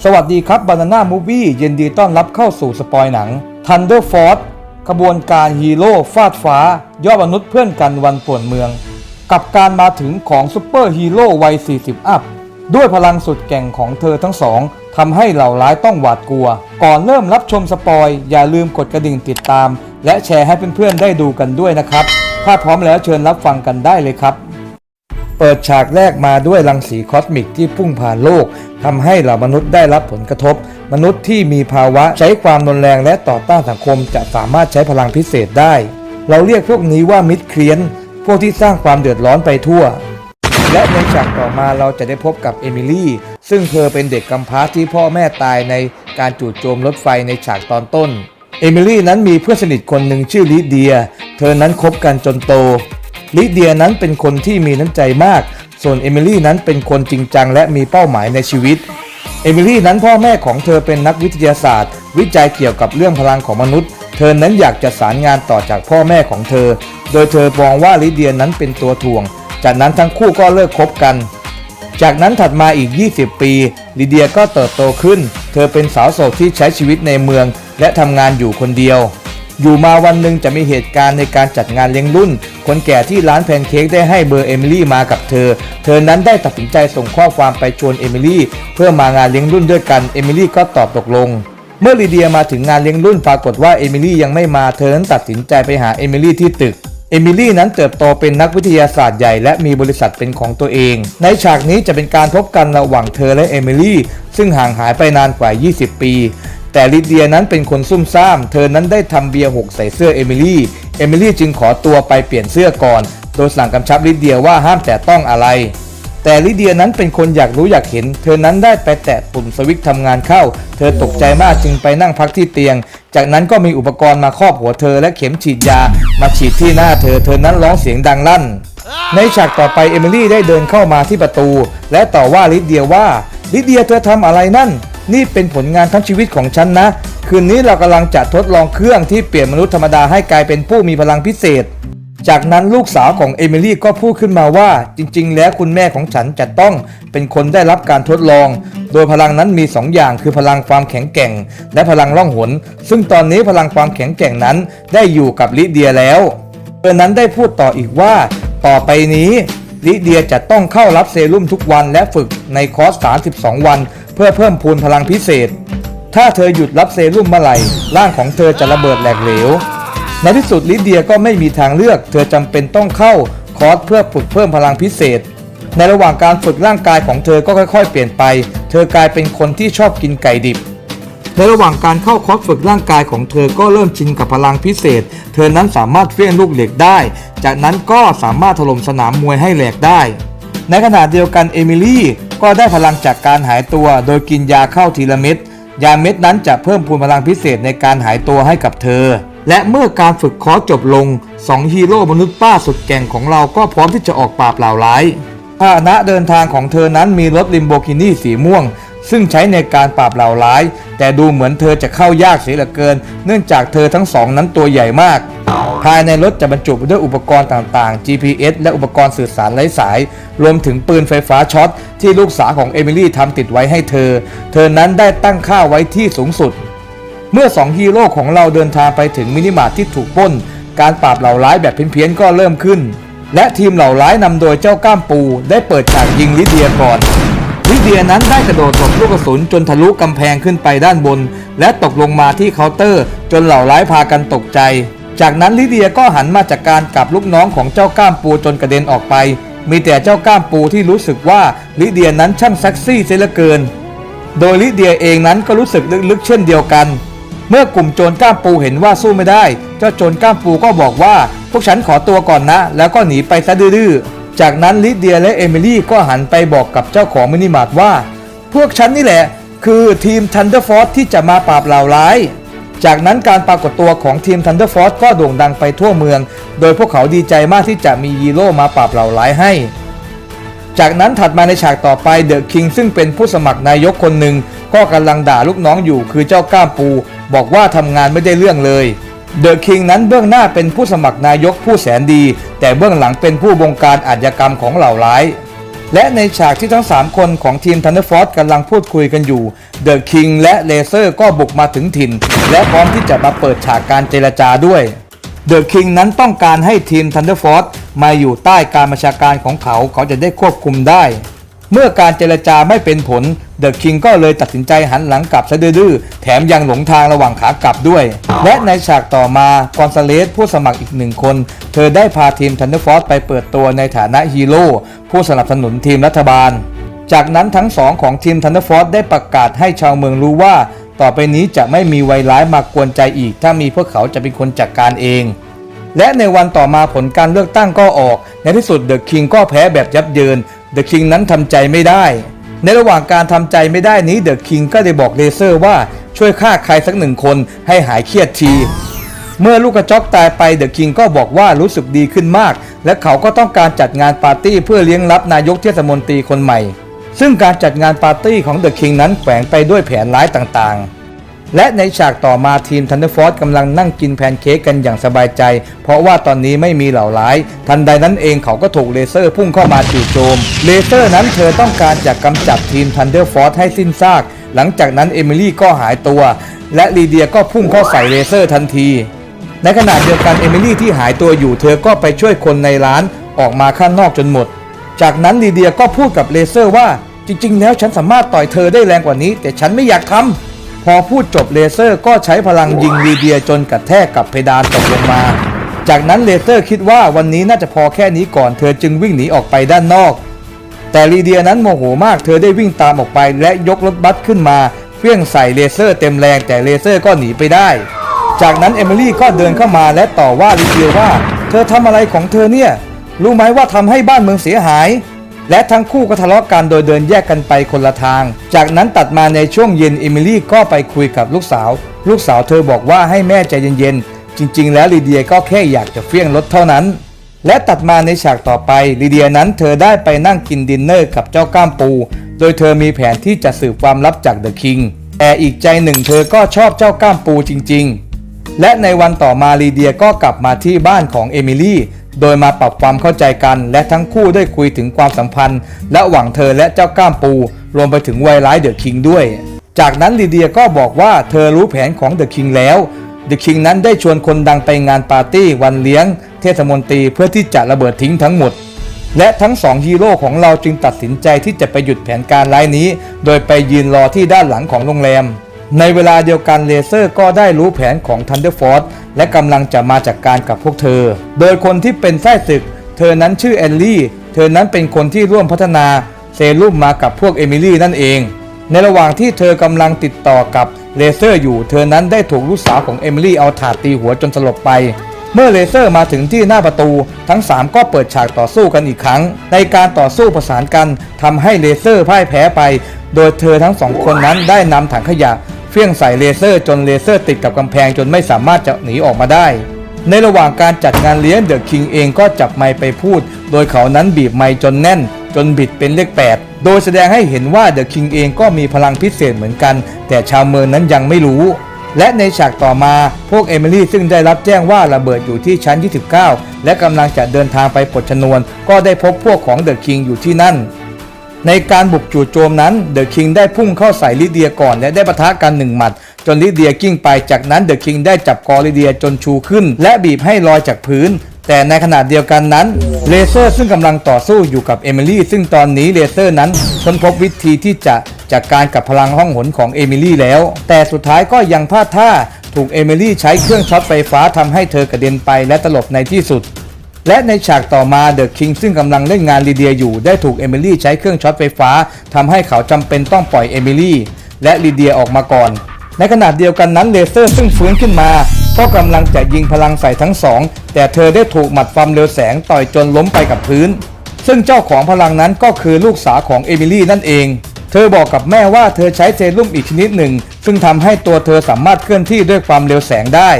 สวัสดีครับ Banana Movie ยินดีต้อนรับเข้าสู่สปอยหนัง Thunder Force ขบวนการฮีโร่ฟาดฟ้า ยอดมนุษย์เพื่อนกันวันป่วนเมือง กับการมาถึงของซุปเปอร์ฮีโร่วัย 40 อัพ ด้วยพลังสุดแก่งของเธอทั้งสองทำให้เหล่าร้ายต้องหวาดกลัว ก่อนเริ่มรับชมสปอย อย่าลืมกดกระดิ่งติดตาม และแชร์ให้เพื่อนๆได้ดูกันด้วยนะครับ ถ้าพร้อมแล้วเชิญรับฟังกันได้เลยครับ เปิดฉากแรกมาด้วยรังสีคอสมิกที่พุ่งผ่านโลกทำให้เหล่ามนุษย์ได้รับผลกระทบ มนุษย์ที่มีภาวะใช้ความรุนแรงและต่อต้านสังคมจะสามารถใช้พลังพิเศษได้ เราเรียกพวกนี้ว่ามิดเคลียนพวกที่สร้างความเดือดร้อนไปทั่ว และในฉากต่อมาเราจะได้พบกับเอมิลี่ ซึ่งเธอเป็นเด็กกำพร้าที่พ่อแม่ตายในการจู่โจมรถไฟในฉากตอนต้น เอมิลี่นั้นมีเพื่อนสนิทคนหนึ่งชื่อลิเดีย เธอนั้นคบกันจนโต ลิเดียนั้นเป็นคนที่มีน้ำใจมาก ส่วนเอมิลี่นั้นเป็นคนจริงจังและมีเป้าหมายในชีวิต เอมิลี่นั้นพ่อแม่ของเธอเป็นนักวิทยาศาสตร์ วิจัยเกี่ยวกับเรื่องพลังของมนุษย์ เธอนั้นอยากจะสารงานต่อจากพ่อแม่ของเธอ โดยเธอมองว่าลิเดียนั้นเป็นตัวถ่วง จากนั้นทั้งคู่ก็เลิกคบกัน จากนั้นถัดมาอีก 20 ปีลิเดียก็เติบโตขึ้น เธอเป็นสาวโสดที่ใช้ชีวิตในเมือง และทำงานอยู่คนเดียวอยู่มาวันหนึ่งจะมีเหตุการณ์ในการจัดงานเลี้ยงรุ่น คนแก่ที่ร้านแพนเค้กได้ให้เบอร์เอมิลี่มากับเธอ เธอนั้นได้ตัดสินใจส่งข้อความไปชวนเอมิลี่เพื่อมางานเลี้ยงรุ่นด้วยกัน เอมิลี่ก็ตอบตกลงเมื่อลีเดียมาถึงงานเลี้ยงรุ่นปรากฏว่าเอมิลี่ยังไม่มาเธอนั้นตัดสินใจไปหาเอมิลี่ที่ตึก เอมิลี่นั้นเติบโตเป็นนักวิทยาศาสตร์ใหญ่และมีบริษัทเป็นของตัวเอง ในฉากนี้จะเป็นการพบกันระหว่างเธอและเอมิลี่ซึ่งห่างหายไปนานกว่า 20 ปี แต่ลิเดียนั้นเป็นคนซุ่มซ่าม เธอนั้นได้ทำเบียร์หกใส่เสื้อเอมิลี่ เอมิลี่จึงขอตัวไปเปลี่ยนเสื้อก่อน โดยสั่งกำชับลิเดียว่าห้ามแตะต้องอะไร แต่ลิเดียนั้นเป็นคนอยากรู้อยากเห็น เธอนั้นได้ไปแตะปุ่มสวิตช์ทำงานเข้า เธอตกใจมากจึงไปนั่งพักที่เตียง จากนั้นก็มีอุปกรณ์มาครอบหัวเธอและเข็มฉีดยา มาฉีดที่หน้าเธอ เธอนั้นร้องเสียงดังลั่น ในฉากต่อไปเอมิลี่ได้เดินเข้ามาที่ประตู และต่อว่าลิเดียว่าลิเดียเธอทำอะไรนั่น นี่เป็นผลงานทั้งชีวิตของฉันนะ คืนนี้เรากำลังจะทดลองเครื่องที่เปลี่ยนมนุษย์ธรรมดาให้กลายเป็นผู้มีพลังพิเศษ จากนั้นลูกสาวของเอมิลี่ก็พูดขึ้นมาว่า จริง ๆ แล้วคุณแม่ของฉันจะต้องเป็นคนได้รับการทดลอง โดยพลังนั้นมี 2 อย่างคือพลังความแข็งแกร่ง และพลังล่องหน ซึ่งตอนนี้พลังความแข็งแกร่งนั้นได้อยู่กับลิเดียแล้วเธอนั้นได้พูดต่ออีกว่า ต่อไปนี้ลิเดียจะต้องเข้ารับเซรุ่มทุกวันและฝึกในคอร์ส 32 วัน เพื่อเพิ่มพูนพลังพิเศษ ถ้าเธอหยุดรับเซรุ่มเมื่อไหร่ร่างของเธอจะระเบิดแหลกเหลว ในที่สุดลิเดียก็ไม่มีทางเลือก เธอจำเป็นต้องเข้าคอร์สเพื่อฝึกเพิ่มพลังพิเศษ ในระหว่างการฝึกร่างกายของเธอก็ค่อย ๆ เปลี่ยนไป เธอกลายเป็นคนที่ชอบกินไก่ดิบในระหว่างการเข้าคอร์สฝึกร่างกายของเธอก็เริ่มชินกับพลังพิเศษ เธอนั้นสามารถเฟี้ยงลูกเหล็กได้ จากนั้นก็สามารถถล่มสนามมวยให้แหลกได้ ในขณะเดียวกันเอมิลี่ ก็ได้พลังจากการหายตัว โดยกินยาเข้าทีละเม็ด ยาเม็ดนั้นจะเพิ่มพูนพลังพิเศษในการหายตัวให้กับเธอ และเมื่อการฝึกคอร์สจบลงสองฮีโร่มนุษย์ป้าสุดแก่งของเราก็พร้อมที่จะออกปราบเหล่าร้ายพาหนะเดินทางของเธอนั้นมีรถลิมโบกินี่สีม่วง ซึ่งใช้ในการปราบเหล่าร้าย แต่ดูเหมือนเธอจะเข้ายากเสียเหลือเกิน เนื่องจากเธอทั้งสองนั้นตัวใหญ่มาก ภายในรถจะบรรจุไปด้วยอุปกรณ์ต่างๆ GPS และอุปกรณ์สื่อสารไร้สาย รวมถึงปืนไฟฟ้าช็อต ที่ลูกสาวของเอมิลี่ทำติดไว้ให้เธอ เธอนั้นได้ตั้งค่าไว้ที่สูงสุด เมื่อสองฮีโร่ของเราเดินทางไปถึงมินิมาร์ทที่ถูกป้น การปราบเหล่าร้ายแบบเพี้ยนๆก็เริ่มขึ้น และทีมเหล่าร้ายนำโดยเจ้าก้ามปู ได้เปิดฉากยิงลิเดียก่อนลิเดียนั้นได้กระโดดหลบลูกกระสุนจนทะลุกำแพงขึ้นไปด้านบน และตกลงมาที่เคาน์เตอร์ จนเหล่าร้ายพากันตกใจ จากนั้นลิเดียก็หันมาจากการกับลูกน้องของเจ้าก้ามปูจนกระเด็นออกไป มีแต่เจ้าก้ามปูที่รู้สึกว่าลิเดียนั้นช่างเซ็กซี่เสียเหลือเกิน โดยลิเดียเองนั้นก็รู้สึกลึกๆเช่นเดียวกัน เมื่อกลุ่มโจรก้ามปูเห็นว่าสู้ไม่ได้ เจ้าโจรก้ามปูก็บอกว่า พวกฉันขอตัวก่อนนะ แล้วก็หนีไปซะดื้อจากนั้นลิเดียและเอมิลี่ก็หันไปบอกกับเจ้าของมินิมาร์ทว่า พวกฉันนี่แหละ คือทีม Thunder Force ที่จะมาปราบเหล่าร้าย จากนั้นการปรากฏตัวของทีม Thunder Force ก็โด่งดังไปทั่วเมือง โดยพวกเขาดีใจมากที่จะมีฮีโร่มาปราบเหล่าร้ายให้ จากนั้นถัดมาในฉากต่อไปเดอะคิงซึ่งเป็นผู้สมัครนายกคนหนึ่งก็กำลังด่าลูกน้องอยู่คือเจ้าก้ามปู บอกว่าทำงานไม่ได้เรื่องเลยเดอะคิงนั้นเบื้องหน้าเป็นผู้สมัครนายกผู้แสนดี แต่เบื้องหลังเป็นผู้บงการอาชญากรรมของเหล่าร้าย และในฉากที่ทั้ง 3 คนของทีม Thunder Force กำลังพูดคุยกันอยู่ The King และเลเซอร์ก็บุกมาถึงถิ่น และพร้อมที่จะมาเปิดฉากการเจรจาด้วยเดอะคิงนั้นต้องการให้ทีม Thunder Force มาอยู่ใต้การบัญชาการของเขา เขาจะได้ควบคุมได้ เมื่อการเจรจาไม่เป็นผล เดอะคิงก็เลยตัดสินใจหันหลังกลับซะดื้อๆแถมยังหลงทางระหว่างขากลับด้วย และในฉากต่อมากอนซาเลสผู้สมัครอีกหนึ่งคน เธอได้พาทีมทันเดอร์ฟอร์ไปเปิดตัวในฐานะฮีโร่ผู้สนับสนุนทีมรัฐบาล จากนั้นทั้งสองของทีมทันเดอร์ฟอร์ได้ประกาศให้ชาวเมืองรู้ว่า ต่อไปนี้จะไม่มีไวร้ายมากวนใจอีก ถ้ามีพวกเขาจะเป็นคนจัดการเองและในวันต่อมาผลการเลือกตั้งก็ออก ในที่สุดเดอะคิงก็แพ้แบบยับเยิน เดอะคิงนั้นทำใจไม่ได้ ในระหว่างการทำใจไม่ได้นี้เดอะคิงก็ได้บอกเลเซอร์ว่าช่วยฆ่าใครสักหนึ่งคนให้หายเครียดที เมื่อลูกกระจอกตายไปเดอะคิงก็บอกว่ารู้สึกดีขึ้นมาก และเขาก็ต้องการจัดงานปาร์ตี้เพื่อเลี้ยงรับนายกเทศมนตรีคนใหม่ ซึ่งการจัดงานปาร์ตี้ของเดอะคิงนั้นแฝงไปด้วยแผนร้ายต่างๆ และในฉากต่อมาทีมทันเดอร์ฟอร์กำลังนั่งกินแพนเค้กกันอย่างสบายใจ เพราะว่าตอนนี้ไม่มีเหล่าร้าย ทันใดนั้นเองเขาก็ถูกเลเซอร์พุ่งเข้ามาจู่โจม เลเซอร์นั้นเธอต้องการจะกำจัดทีมทันเดอร์ฟอร์ให้สิ้นซาก หลังจากนั้นเอมิลี่ก็หายตัว และลีเดียก็พุ่งเข้าใส่เลเซอร์ทันที ในขณะเดียวกันเอมิลี่ที่หายตัวอยู่เธอก็ไปช่วยคนในร้านออกมาข้างนอกจนหมด จากนั้นลีเดียก็พูดกับเลเซอร์ว่าจริง ๆ แล้วฉันสามารถต่อยเธอได้แรงกว่านี้ แต่ฉันไม่อยากทำ พอพูดจบเลเซอร์ก็ใช้พลังยิงลีเดียจนกระแทกกับเพดานตกลงมา จากนั้นเลเซอร์คิดว่าวันนี้น่าจะพอแค่นี้ก่อนเธอจึงวิ่งหนีออกไปด้านนอก แต่ลีเดียนั้นโมโหมากเธอได้วิ่งตามออกไปและยกรถบัสขึ้นมาเฟี้ยงใส่เลเซอร์เต็มแรงแต่เลเซอร์ก็หนีไปได้ จากนั้นเอมิลี่ก็เดินเข้ามาและต่อว่าลีเดียว่า เธอทำอะไรของเธอเนี่ยรู้ไหมว่าทำให้บ้านเมืองเสียหาย และทั้งคู่ก็ทะเลาะกันโดยเดินแยกกันไปคนละทาง จากนั้นตัดมาในช่วงเย็นเอมิลี่ก็ไปคุยกับลูกสาว ลูกสาวเธอบอกว่าให้แม่ใจเย็นๆ จริงๆ แล้วลีเดียก็แค่อยากจะเฟี้ยงรถเท่านั้น และตัดมาในฉากต่อไปลีเดียนั้นเธอได้ไปนั่งกินดินเนอร์กับเจ้าก้ามปู โดยเธอมีแผนที่จะสืบความลับจากเดอะคิงแต่อีกใจหนึ่งเธอก็ชอบเจ้าก้ามปูจริง ๆ และในวันต่อมาลีเดียก็กลับมาที่บ้านของเอมิลี่ โดยมาปรับความเข้าใจกัน และทั้งคู่ได้คุยถึงความสัมพันธ์ระหว่างเธอและเจ้าก้ามปู รวมไปถึงไวร้ายเดอะคิงด้วย จากนั้นลีเดียก็บอกว่าเธอรู้แผนของเดอะคิงแล้วเดอะคิงนั้นได้ชวนคนดังไปงานปาร์ตี้วันเลี้ยง เทศมนตรีเพื่อที่จะระเบิดทิ้งทั้งหมด และทั้งสองฮีโร่ของเราจึงตัดสินใจที่จะไปหยุดแผนการร้ายนี้ โดยไปยืนรอที่ด้านหลังของโรงแรม ในเวลาเดียวกันเลเซอร์ก็ได้รู้แผนของ Thunder Force และกำลังจะมาจัดกการกับพวกเธอ โดยคนที่เป็นไส้ศึก เธอนั้นชื่อแอลลี่ เธอนั้นเป็นคนที่ร่วมพัฒนาเซรุ่มมากับพวกเอมิลี่นั่นเอง ในระหว่างที่เธอกำลังติดต่อกับเลเซอร์อยู่ เธอนั้นได้ถูกลูกสาวของเอมิลี่เอาถาดตีหัวจนสลบไป เมื่อเลเซอร์มาถึงที่หน้าประตู ทั้ง 3 ก็เปิดฉากต่อสู้กันอีกครั้ง ในการต่อสู้ประสานกันทำให้เลเซอร์พ่ายแพ้ไป โดยเธอทั้งสองคนนั้นได้นำถังขยะ เฟี้ยงใส่เลเซอร์จนเลเซอร์ติดกับกำแพงจนไม่สามารถจะหนีออกมาได้ ในระหว่างการจัดงานเลี้ยงเดอะคิงเองก็จับไมค์ไปพูด โดยเขานั้นบีบไมค์จนแน่น จนบิดเป็นเลข 8 โดยแสดงให้เห็นว่าเดอะคิงเองก็มีพลังพิเศษเหมือนกัน แต่ชาวเมืองนั้นยังไม่รู้และในฉากต่อมาพวกเอมิลี่ซึ่งได้รับแจ้งว่าระเบิดอยู่ที่ชั้น 29 และกำลังจะเดินทางไปปลดชนวน ก็ได้พบพวกของเดอะคิงอยู่ที่นั่น ในการบุกจู่โจมนั้นเดอะคิงได้พุ่งเข้าใส่ลิเดียก่อนและได้ปะทะกันหนึ่งหมัด จนลิเดียกิ้งไปจากนั้นเดอะคิงได้จับคอลิเดียจนชูขึ้น และบีบให้ลอยจากพื้น แต่ในขณะเดียวกันนั้นเลเซอร์ซึ่งกำลังต่อสู้อยู่กับเอมิลี่ซึ่งตอนนี้เลเซอร์นั้นค้นพบวิธีที่จะจัดการกับพลังห้องหนของเอมิลี่แล้ว แต่สุดท้ายก็ยังพลาดท่าถูกเอมิลี่ใช้เครื่องช็อตไฟฟ้าทำให้เธอกระเด็นไปและตลบในที่สุด และในฉากต่อมาเดอะคิงซึ่งกำลังเล่นงานลีเดียอยู่ได้ถูกเอมิลี่ใช้เครื่องช็อตไฟฟ้าทำให้เขาจำเป็นต้องปล่อยเอมิลี่และลีเดียออกมาก่อน ในขณะเดียวกันนั้นเลเซอร์ซึ่งฟื้นขึ้นมา ก็กำลังจะยิงพลังใส่ทั้งสอง แต่เธอได้ถูกหมัดฟัมเร็วแสงต่อยจนล้มไปกับพื้น ซึ่งเจ้าของพลังนั้นก็คือลูกสาวของเอมิลี่นั่นเอง เธอบอกกับแม่ว่าเธอใช้เซรุ่มอีกชนิดหนึ่ง ซึ่งทำให้ตัวเธอสามารถเคลื่อนที่ด้วยความเร็วแสงได้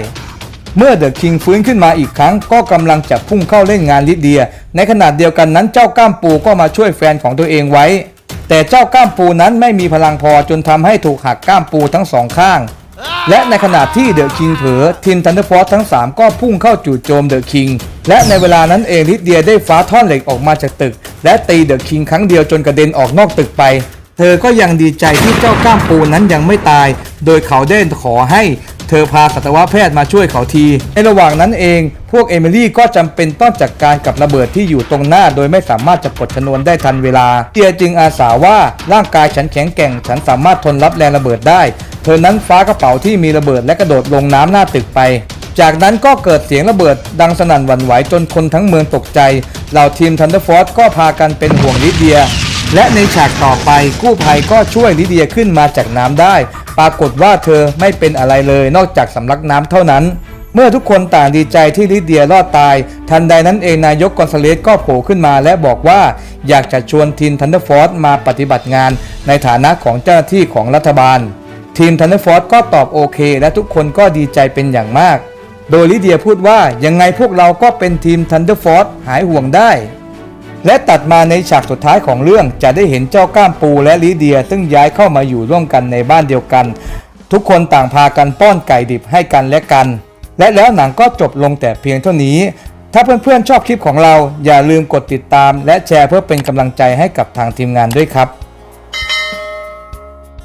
เมื่อเดอะคิงฟื้นขึ้นมาอีกครั้งก็กำลังจะพุ่งเข้าเล่นงานลิเดีย ในขณะเดียวกันนั้นเจ้าก้ามปูก็มาช่วยแฟนของตัวเองไว้ แต่เจ้าก้ามปูนั้นไม่มีพลังพอจนทำให้ถูกหักก้ามปูทั้งสองข้าง และในขณะที่เดอะคิงเผลอทีมทันเดอร์ฟอร์ทั้ง 3 ก็พุ่งเข้าจู่โจมเดอะคิงและในเวลานั้นเองลิเดียได้ฟ้าท่อนเหล็กออกมาจากตึก และตีเดอะคิงครั้งเดียวจนกระเด็นออกนอกตึกไปเธอก็ยังดีใจที่เจ้าก้ามปูนั้นยังไม่ตาย โดยเขาได้ขอให้ ธอพาสัตวแพทย์มาช่วยเขาที ในระหว่างนั้นเอง พวกเอมิลี่ก็จำเป็นต้องจัดการกับระเบิดที่อยู่ตรงหน้า โดยไม่สามารถจะปดชนวนได้ทันเวลาเตียจึงอาสาว่าร่างกายฉันแข็งแกร่ง ฉันสามารถทนรับแรงระเบิดได้ เธอนั้นฟ้ากระเป๋าที่มีระเบิดและกระโดดลงน้ำหน้าตึกไป จากนั้นก็เกิดเสียงระเบิดดังสนั่นหวั่นไหวจนคนทั้งเมืองตกใจเหล่าทีมทันเดอร์ฟอร์ก็พากันเป็นห่วงลิเดีย และในฉากต่อไปกู้ภัยก็ช่วยลิเดียขึ้นมาจากน้ำได้ ปรากฏว่าเธอไม่เป็นอะไรเลยนอกจากสำลักน้ำเท่านั้น เมื่อทุกคนต่างดีใจที่ลิเดียรอดตาย ทันใดนั้นเองนายกกอนซาเลสก็โผล่ขึ้นมาและบอกว่าอยากจะชวนทีมทันเดอร์ฟอร์สมาปฏิบัติงาน ในฐานะของเจ้าหน้าที่ของรัฐบาล ทีมทันเดอร์ฟอร์สก็ตอบโอเค และทุกคนก็ดีใจเป็นอย่างมาก โดยลิเดียพูดว่ายังไงพวกเราก็เป็นทีมทันเดอร์ฟอร์สหายห่วงได้ และตัดมาในฉากสุดท้ายของเรื่องจะได้เห็นเจ้าก้ามปูและลิเดีย ซึ่งย้ายเข้ามาอยู่ร่วมกันในบ้านเดียวกัน ทุกคนต่างพากันป้อนไก่ดิบให้กันและกัน และแล้วหนังก็จบลงแต่เพียงเท่านี้ ถ้าเพื่อนๆชอบคลิปของเราอย่าลืมกดติดตาม และแชร์เพื่อเป็นกำลังใจให้กับทางทีมงานด้วยครับ